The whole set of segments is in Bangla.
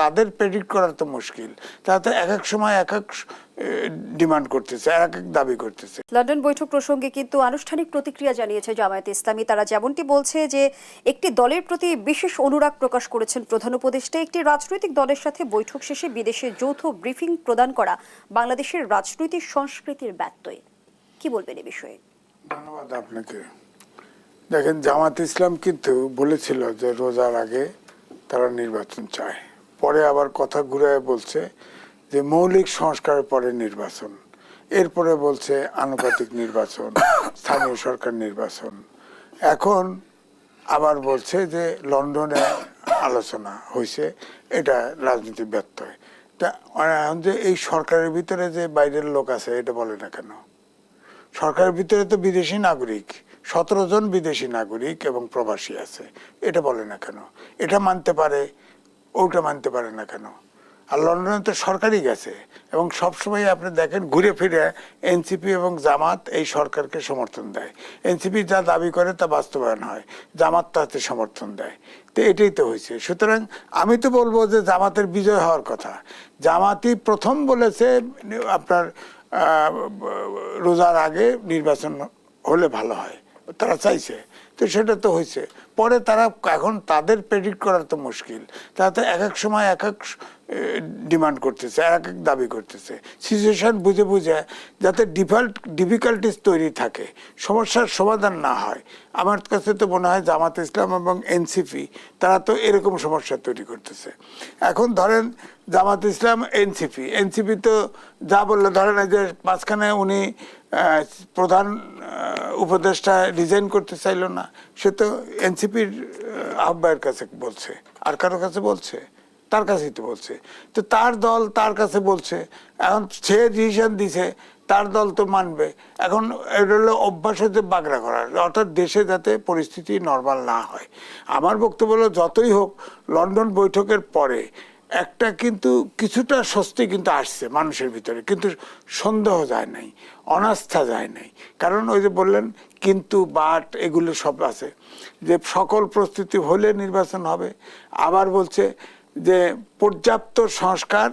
তাদের প্রেডিক্ট করা তো মুশকিল। তারা তো এক এক সময় এক এক ডিমান্ড করতেছে এক এক দাবি করতেছে। লন্ডন বৈঠক প্রসঙ্গে কিন্তু আনুষ্ঠানিক প্রতিক্রিয়া জানিয়েছে জামায়াতে ইসলামী। তারা যেমনটি বলছে যে একটি দলের প্রতি বিশেষ অনুরাগ প্রকাশ করেছেন প্রধান উপদেষ্টা। একটি রাজনৈতিক দলের সাথে বৈঠক শেষে বিদেশে যৌথ ব্রিফিং প্রদান করা বাংলাদেশের রাজনৈতিক সংস্কৃতির ব্যত্যয়। কি বলবেন এ বিষয়ে? ধন্যবাদ আপনাকে। দেখেন জামাত ইসলাম কিন্তু বলেছিল যে রোজার আগে তারা নির্বাচন চায়। পরে আবার কথা ঘুরে বলছে যে মৌলিক সংস্কার পরে নির্বাচন। এরপরে বলছে আনুপাতিক নির্বাচন, স্থানীয় সরকার নির্বাচন। এখন আবার বলছে যে লন্ডনে আলোচনা হয়েছে, এটা রাজনীতি ব্যত্যয় তা এখন যে এই সরকারের ভিতরে যে বাইরের লোক আছে, এটা বলে না কেন? সরকারের ভিতরে তো বিদেশি নাগরিক, সতেরো জন বিদেশি নাগরিক এবং প্রবাসী আছে, এটা বলে না কেন? এটা মানতে পারে ওটা মানতে পারে না কেন? আর লন্ডনে তো সরকারই গেছে। এবং সবসময় আপনি দেখেন ঘুরে ফিরে এনসিপি এবং জামাত এই সরকারকে সমর্থন দেয়। এনসিপি যা দাবি করে তা বাস্তবায়ন হয়, জামাত তাতে সমর্থন দেয়। তো এটাই তো হয়েছে। সুতরাং আমি তো বলব যে জামাতের বিজয় হওয়ার কথা। জামাতই প্রথম বলেছে আপনার রোজার আগে নির্বাচন হলে ভালো হয়। তারা চাইছে। তো সেটা তো হয়েছে। পরে তারা এখন তাদের প্রেডিক্ট করার তো মুশকিল। তারা তো এক এক সময় এক এক ডিমান্ড করতেছে এক এক দাবি করতেছে। সিচুয়েশন বুঝে বুঝে যাতে ডিফল্ট ডিফিকাল্টিস তৈরি থাকে, সমস্যার সমাধান না হয়। আমার কাছে তো মনে হয় জামাত ইসলাম এবং এনসিপি তারা তো এরকম সমস্যা তৈরি করতেছে। এখন ধরেন জামাত ইসলাম এনসিপি এনসিপি তো যা বলল, ধরেন যে মাঝখানে উনি প্রধান উপদেষ্টা রিজাইন করতে চাইলো না, সে তো এনসিপির আহ্বায়ের কাছে বলছে, আর কারও কাছে বলছে, তার কাছেই তো বলছে। তো তার দল তার কাছে বলছে, এখন সে ডিসিশন দিছে, তার দল তো মানবে। এখন এটা হলো অভ্যাস হচ্ছে বাগড়া করার অর্থাৎ দেশে যাতে পরিস্থিতি নর্মাল না হয়। আমার বক্তব্য হলো, যতই হোক, লন্ডন বৈঠকের পরে একটা কিন্তু কিছুটা স্বস্তি কিন্তু আসছে মানুষের ভিতরে, কিন্তু সন্দেহ যায় নাই, অনাস্থা যায় নাই। কারণ ওই যে বললেন, কিন্তু বাট এগুলো সব আছে। যে সকল প্রস্তুতি হলে নির্বাচন হবে, আবার বলছে যে পর্যাপ্ত সংস্কার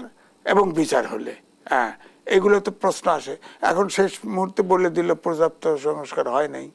এবং বিচার হলে হ্যাঁ এগুলো তো প্রশ্ন আসে। এখন শেষ মুহূর্তে বলে দিল, পর্যাপ্ত সংস্কার হয় নাই।